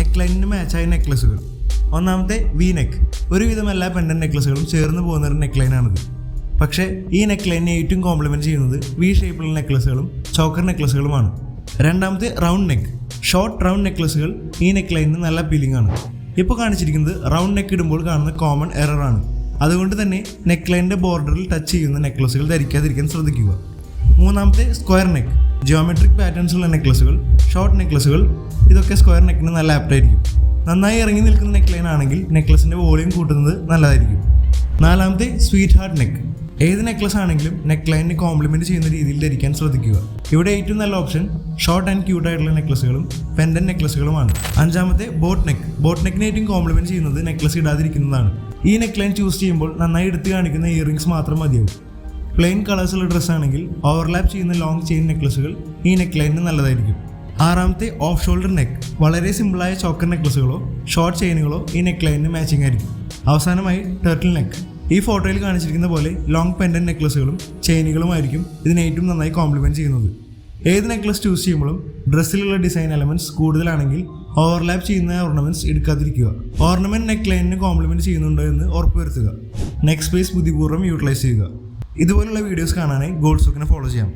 Neck ലൈനിന് മാച്ചായ നെക്ലസുകൾ ഒന്നാമത്തെ V neck. ഒരുവിധം എല്ലാ പെൻഡൻ നെക്ലസുകളും ചേർന്ന് പോകുന്ന ഒരു നെക്ക് ലൈനാണിത് പക്ഷേ ഈ നെക്ക് ലൈനിനെ ഏറ്റവും കോംപ്ലിമെന്റ് ചെയ്യുന്നത് വി ഷേപ്പിലുള്ള നെക്ലസുകളും ചോക്കർ നെക്ലസുകളുമാണ് രണ്ടാമത്തെ റൗണ്ട് നെക്ക്. ഷോർട്ട് റൗണ്ട് നെക്ലസുകൾ ഈ നെക്ക് ലൈനിന് നല്ല അപ്പീലിംഗ് ആണ് ഇപ്പോൾ കാണിച്ചിരിക്കുന്നത് റൗണ്ട് നെക്ക് ഇടുമ്പോൾ കാണുന്ന കോമൺ എററാണ്. അതുകൊണ്ട് തന്നെ നെക്ക് ലൈനിന്റെ ബോർഡറിൽ ടച്ച് ചെയ്യുന്ന നെക്ലസുകൾ ധരിക്കാതിരിക്കാൻ ശ്രദ്ധിക്കുക. മൂന്നാമത്തെ സ്ക്വയർ നെക്ക്. ജിയോമെട്രിക് പാറ്റേൺസ് ഉള്ള നെക്ലസുകൾ ഷോർട്ട് നെക്ലസുകൾ ഇതൊക്കെ സ്ക്വയർ നെക്കിന് നല്ല ആപ്റ്റായിരിക്കും നന്നായി ഇറങ്ങി നിൽക്കുന്ന നെക്ക് ലൈൻ ആണെങ്കിൽ നെക്ലസിന്റെ വോളിയം കൂട്ടുന്നത് നല്ലതായിരിക്കും. നാലാമത്തെ സ്വീറ്റ് ഹാർട്ട് നെക്ക് ഏത് നെക്ലസ് ആണെങ്കിലും നെക്ക് ലൈനിന് കോംപ്ലിമെന്റ് ചെയ്യുന്ന രീതിയിൽ ധരിക്കാൻ ശ്രദ്ധിക്കുക. ഇവിടെ ഏറ്റവും നല്ല ഓപ്ഷൻ ഷോർട്ട് ആൻഡ് ക്യൂട്ട് ആയിട്ടുള്ള നെക്ലസുകളും പെൻഡൻ നെക്ലസുകളുമാണ് അഞ്ചാമത്തെ ബോട്ട് നെക്ക് ബോട്ട് നെക്കിന് ഏറ്റവും കോംപ്ലിമെന്റ് ചെയ്യുന്നത് നെക്ലസ് ഇടാതിരിക്കുന്നതാണ്. ഈ നെക്ക് ലൈൻ ചൂസ് ചെയ്യുമ്പോൾ നന്നായി എടുത്ത് കാണിക്കുന്ന ഇയറിംഗ്സ് മാത്രം മതിയാവും. പ്ലെയിൻ കളേഴ്സുള്ള ഡ്രസ്സ് ആണെങ്കിൽ ഓവർലാപ്പ് ചെയ്യുന്ന ലോങ് ചെയിൻ നെക്ലസുകൾ ഈ നെക്ക് ലൈനിന് നല്ലതായിരിക്കും. ആറാമത്തെ ഓഫ് ഷോൾഡർ നെക്ക്. വളരെ സിമ്പിളായ ചോക്കർ നെക്ലസുകളോ ഷോർട്ട് ചെയിനുകളോ ഈ നെക്ക് ലൈനിന് മാച്ചിങ് ആയിരിക്കും. അവസാനമായി ടർട്ടിൽ നെക്ക്. ഈ ഫോട്ടോയിൽ കാണിച്ചിരിക്കുന്ന പോലെ ലോങ് പെൻഡൻ നെക്ലസുകളും ചെയിനുകളുമായിരിക്കും ഇതിനെ ഏറ്റവും നന്നായി കോംപ്ലിമെന്റ് ചെയ്യുന്നത്. ഏത് നെക്ലസ് ചൂസ് ചെയ്യുമ്പോഴും ഡ്രസ്സിലുള്ള ഡിസൈൻ എലമെന്റ്സ് കൂടുതലാണെങ്കിൽ ഓവർലാപ്പ് ചെയ്യുന്ന ഓർണമെന്റ്സ് എടുക്കാതിരിക്കുക. ഓർണമെന്റ് നെക്ക് ലൈനിന് കോംപ്ലിമെന്റ് ചെയ്യുന്നുണ്ടോ എന്ന് ഉറപ്പുവരുത്തുക. നെക്ക് സ്പേസ് ബുദ്ധിപൂർവം യൂട്ടിലൈസ് ചെയ്യുക. ഇതുപോലുള്ള വീഡിയോസ് കാണാനായി ഗോൾഡ് സോക്കിനെ ഫോളോ ചെയ്യാം.